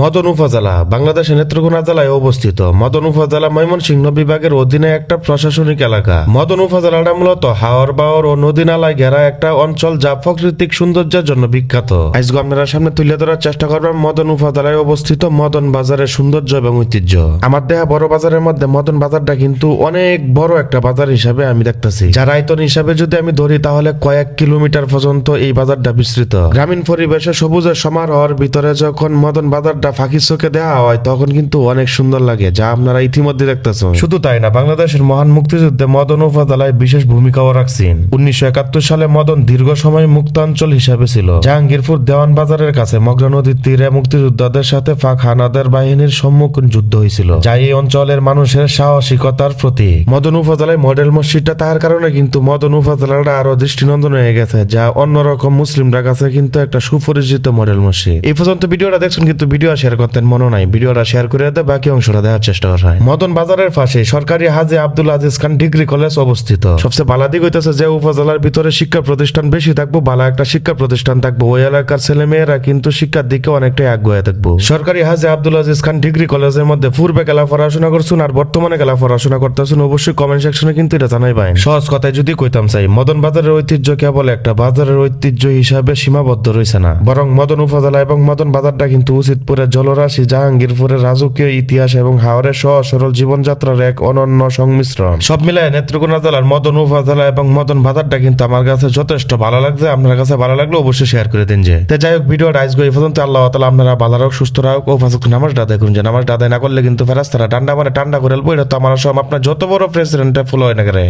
মদন উপজেলা, বাংলাদেশের নেত্রকোনা জেলায় অবস্থিত। মদন উপজেলা ময়মনসিংহ বিভাগের অধীনে একটা প্রশাসনিক এলাকা। মদন উপজেলাটা মূলত হাওর বাওর ও নদী নালায় ঘেরা একটা অঞ্চল যা প্রাকৃতিক সৌন্দর্যের জন্য বিখ্যাত। আজকে সামনে তুলে ধরার চেষ্টা করবেন মদন উপজেলায় অবস্থিত মদন বাজারের সৌন্দর্য এবং ঐতিহ্য। আমার দেহা বড় বাজারের মধ্যে মদন বাজারটা কিন্তু অনেক বড় একটা বাজার হিসাবে আমি দেখতেছি। যার আয়তন হিসাবে যদি আমি ধরি, তাহলে কয়েক কিলোমিটার পর্যন্ত এই বাজারটা বিস্তৃত। গ্রামীণ পরিবেশে সবুজের সমারোহর ভিতরে যখন মদন বাজারটা ফাঁকি চোখে দেওয়া হয়, তখন কিন্তু অনেক সুন্দর লাগে, যা আপনারা ইতিমধ্যে দেখতেছেন। শুধু তাই না, বাংলাদেশের মহান মুক্তিযুদ্ধে মদন উপজেলায় বিশেষ ভূমিকাও রাখছেন। উনিশশো একাত্তর সালে মদন দীর্ঘ সময় মুক্তাঞ্চল হিসাবে ছিল। জাহাঙ্গীরপুর দেওয়ান বাজারের কাছে মগ্রা নদীর তীরে মুক্তিযোদ্ধাদের সাথে পাক হানাদার বাহিনীর সম্মুখীন যুদ্ধ হয়েছিল। যা এই অঞ্চলের মানুষের সাহসিকতার প্রতীক। মদন উপজেলায় মডেল মসজিদটা তার কারণে কিন্তু মদন উপজেলাটা আরও দৃষ্টিনন্দন হয়ে গেছে, যা অন্যরকম মুসলিমরা কাছে কিন্তু একটা সুপরিচিত মডেল মসজিদ। এই পর্যন্ত ভিডিওটা দেখছেন, কিন্তু ভিডিও শেয়ার করতেন মনে নাই। ভিডিওটা শেয়ার করে দেয় বাকি অংশটা দেওয়ার চেষ্টা করা হয়। মদন বাজারের পাশে সরকারি হাজি আব্দুল আজিজ খান ডিগ্রি কলেজ অবস্থিত। সবচেয়ে ভালো দিক হইতেছে যে উপজেলার ভিতরে শিক্ষা প্রতিষ্ঠান বেশি থাকব ভালো একটা শিক্ষা প্রতিষ্ঠান থাকব। ওই এলাকার ছেলে মেয়েরা কিন্তু শিক্ষার দিকে অনেকটাই আগ্রহে থাকব। সরকারি হাজি আব্দুল আজিজ খান ডিগ্রি কলেজের মধ্যে পূর্বে খেলা পড়াশোনা করছুন আর বর্তমানে খেলা পড়াশোনা করতেছেন, অবশ্যই কমেন্ট সেকশনে কিন্তু এটা জানাই পাই সহজ কথায় যদি কইতাম চাই, মদন বাজারের ঐতিহ্য কেবল একটা, বাজারের ঐতিহ্য হিসাবে সীমাবদ্ধ রয়েছে না। বরং মদন উপজেলা এবং মদন বাজারটা কিন্তু উচিতপুরের জলরাশি জাহাঙ্গীরপুরের রাজকীয় ইতিহাস এবং হাওড়ের সহজ সরল জীবনযাত্রার এক অনন্য সংমিশ্রণ। সব মিলায় নেত্রকোনা জেলার মদন উপজেলা এবং মদন বাজারটা কিন্তু আমার কাছে যথেষ্ট ভালো লাগছে। আপনার কাছে ভালো লাগলে অবশ্যই শেয়ার করে দিন যে। যাই হোক, ভিডিওটা আজকে এই পর্যন্ত। আল্লাহ তালা আপনারা ভালো রাখ সুস্থ রাখ ও ফাঁসুক নামাজ ডাদা করুন যে। নামাজ ডাদাই না করলে কিন্তু ফেরাস্তারা ঠান্ডা মানে ঠান্ডা করে বইটা তো আমার সব, আপনার যত বড় প্রেসিডেন্টে ফলো হয় না করে